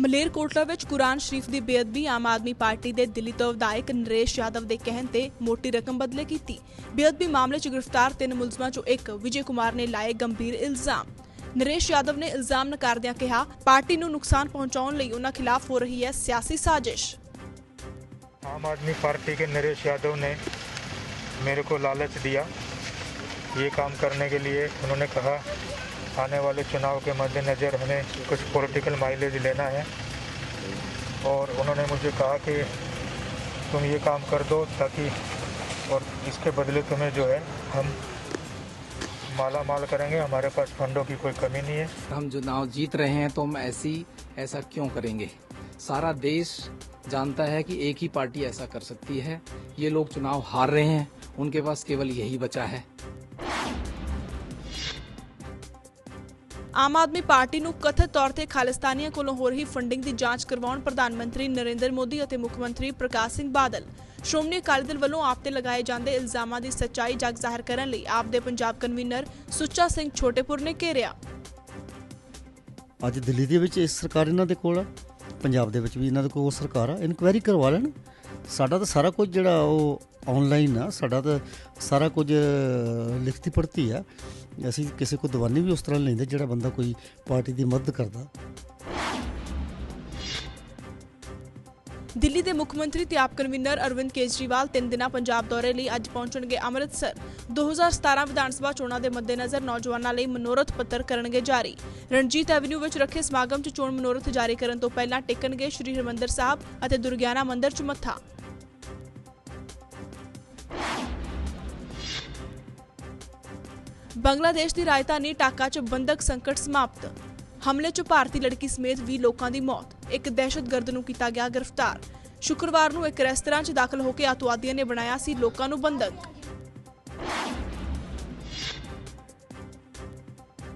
ਮਲੇਰਕੋਟਲਾ ਵਿੱਚ ਕੁਰਾਨ ਸ਼ਰੀਫ ਦੀ ਬੇਅਦਬੀ ਆਮ ਆਦਮੀ ਪਾਰਟੀ ਦੇ ਦਿੱਲੀ ਤੋਂ ਵਿਧਾਇਕ ਨਰੇਸ਼ ਯਾਦਵ ਦੇ ਕਹਿਣ ਤੇ ਮੋਟੀ ਰਕਮ ਬਦਲੇ ਕੀਤੀ ਬੇਅਦਬੀ ਮਾਮਲੇ 'ਚ ਗ੍ਰਿਫਤਾਰ ਤਿੰਨ ਮੁਲਜ਼ਮਾਂ 'ਚੋਂ ਇੱਕ ਵਿਜੇ ਕੁਮਾਰ ਨੇ ਲਾਏ ਗੰਭੀਰ ਇਲਜ਼ਾਮ ਨਰੇਸ਼ ਯਾਦਵ ਨੇ ਇਲਜ਼ਾਮ ਨਕਾਰਦਿਆਂ ਕਿਹਾ ਪਾਰਟੀ ਨੂੰ ਨੁਕਸਾਨ ਪਹੁੰਚਾਉਣ ਲਈ ਉਹਨਾਂ ਖਿਲਾਫ ਹੋ ਰਹੀ ਹੈ ਸਿਆਸੀ ਸਾਜ਼ਿਸ਼ आम आदमी पार्टी के नरेश यादव ने मेरे को लालच दिया ये काम करने के लिए उन्होंने कहा, आने वाले चुनाव के मद्देनज़र हमें कुछ पॉलिटिकल माइलेज लेना है। और उन्होंने मुझे कहा कि तुम ये काम कर दो ताकि, और इसके बदले तुम्हें जो है, हम माला माल करेंगे। हमारे पास फंडों की कोई कमी नहीं है। हम चुनाव जीत रहे हैं तो हम ऐसी, ऐसा क्यों करेंगे? सारा देश जानता है कि एक ही पार्टी ऐसा कर सकती है। ये लोग चुनाव हार रहे हैं, उनके पास केवल यही बचा है। ਆਮ ਆਦਮੀ ਪਾਰਟੀ ਨੂੰ ਕਥਿਤ ਤੌਰ ਤੇ ਖਾਲਿਸਤਾਨੀਆਂ ਕੋਲੋਂ ਹੋ ਰਹੀ ਫੰਡਿੰਗ ਦੀ ਜਾਂਚ ਕਰਵਾਉਣ ਪ੍ਰਧਾਨ ਮੰਤਰੀ ਨਰਿੰਦਰ ਮੋਦੀ ਅਤੇ ਮੁੱਖ ਮੰਤਰੀ ਪ੍ਰਕਾਸ਼ ਸਿੰਘ ਬਾਦਲ, ਸ਼੍ਰੋਮਣੀ ਅਕਾਲੀ ਦਲ ਵੱਲੋਂ ਆਪ ਤੇ ਲਗਾਏ ਜਾਂਦੇ ਇਲਜ਼ਾਮਾਂ ਦੀ ਸੱਚਾਈ ਜਗ ਜ਼ਾਹਰ ਕਰਨ ਲਈ ਆਪ ਦੇ ਪੰਜਾਬ ਕਨਵੀਨਰ ਸੁੱਚਾ ਸਿੰਘ ਛੋਟੇਪੁਰ ਨੇ ਘੇਰਿਆ। ਅੱਜ ਦਿੱਲੀ ਦੇ ਵਿੱਚ ਇਸ ਸਰਕਾਰ ਇਹਨਾਂ ਦੇ ਕੋਲ ਆ, ਪੰਜਾਬ ਦੇ ਵਿੱਚ ਵੀ ਇਹਨਾਂ ਦੇ ਕੋਲ ਸਰਕਾਰ ਆ ਇਨਕੁਆਇਰੀ ਕਰਵਾ ਲੈਣ। ਸਾਡਾ ਤਾਂ ਸਾਰਾ ਕੁਝ ਜਿਹੜਾ ਉਹ ਆਨਲਾਈਨ ਆ, ਸਾਡਾ ਤਾਂ ਸਾਰਾ ਕੁਝ ਲਿਖਤੀ ਪੜਤੀ ਆ। ਅਸੀਂ ਕਿਸੇ ਕੋ ਦਵਾਨੀ ਵੀ ਉਸ ਤਰ੍ਹਾਂ ਲੈਂਦੇ, ਜਿਹੜਾ ਬੰਦਾ ਕੋਈ ਪਾਰਟੀ ਦੀ ਮਦਦ ਕਰਦਾ। ਦਿੱਲੀ ਦੇ ਮੁੱਖ ਮੰਤਰੀ ਤੇ ਆਪ ਕਨਵੀਨਰ ਅਰਵਿੰਦ ਕੇਜਰੀਵਾਲ ਤਿੰਨ ਦਿਨਾਂ ਪੰਜਾਬ ਦੌਰੇ ਲਈ ਅੱਜ ਪਹੁੰਚਣਗੇ ਅੰਮ੍ਰਿਤਸਰ। 2017 ਵਿਧਾਨ ਸਭਾ ਚੋਣਾਂ ਦੇ ਮੱਦੇਨਜ਼ਰ ਨੌਜਵਾਨਾਂ ਲਈ ਮਨੋਰਥ ਪੱਤਰ ਕਰਨਗੇ ਜਾਰੀ। ਰਣਜੀਤ ਐਵਨਿਊ ਵਿੱਚ ਰੱਖੇ ਸਮਾਗਮ 'ਚ ਚੋਣ ਮਨੋਰਥ ਜਾਰੀ ਕਰਨ ਤੋਂ ਪਹਿਲਾਂ ਟੇਕਣਗੇ ਸ਼੍ਰੀ ਹਰਿਮੰਦਰ ਸਾਹਿਬ ਅਤੇ ਦੁਰਗਿਆਨਾ ਮੰਦਿਰ 'ਚ ਮੱਥਾ। ਬੰਗਲਾਦੇਸ਼ ਦੀ ਰਾਜਧਾਨੀ ਢਾਕਾ 'ਚ ਬੰਦਕ ਸੰਕਟ ਸਮਾਪਤ। ਹਮਲੇ 'ਚ ਭਾਰਤੀ ਲੜਕੀ ਸਮੇਤ 20 ਲੋਕਾਂ ਦੀ ਮੌਤ। ਇੱਕ ਦਹਿਸ਼ਤਗਰਦ ਨੂੰ ਕੀਤਾ ਗਿਆ ਗ੍ਰਿਫਤਾਰ। ਸ਼ੁੱਕਰਵਾਰ ਨੂੰ ਇੱਕ ਰੈਸਟੋਰੈਂਟ 'ਚ ਦਾਖਲ ਹੋ ਕੇ ਆਤਵਾਦੀਆਂ ਨੇ ਬਣਾਇਆ ਸੀ ਲੋਕਾਂ ਨੂੰ ਬੰਦਕ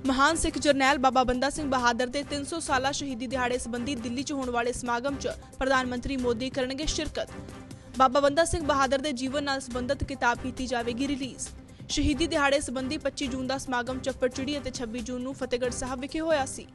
ਮਹਾਨ ਸਿੱਖ ਜਰਨੈਲ ਬਾਬਾ ਬੰਦਾ ਸਿੰਘ ਬਹਾਦਰ ਦੇ 300 ਸਾਲਾ ਸ਼ਹੀਦੀ ਦਿਹਾੜੇ ਸੰਬੰਧੀ ਦਿੱਲੀ 'ਚ ਹੋਣ ਵਾਲੇ ਸਮਾਗਮ 'ਚ ਪ੍ਰਧਾਨ ਮੰਤਰੀ ਮੋਦੀ ਕਰਨਗੇ ਸ਼ਿਰਕਤ। ਬਾਬਾ ਬੰਦਾ ਸਿੰਘ ਬਹਾਦਰ ਦੇ ਜੀਵਨ ਨਾਲ ਸੰਬੰਧਿਤ ਕਿਤਾਬ ਕੀਤੀ ਜਾਵੇਗੀ ਰਿਲੀਜ਼। ਸ਼ਹੀਦੀ ਦਿਹਾੜੇ ਸੰਬੰਧੀ 25 ਜੂਨ ਦਾ ਸਮਾਗਮ ਚੱਪੜਚਿੜੀ ਅਤੇ 26 ਜੂਨ ਨੂੰ ਫਤਿਹਗੜ੍ਹ ਸਾਹਿਬ ਵਿਖੇ ਹੋਇਆ ਸੀ।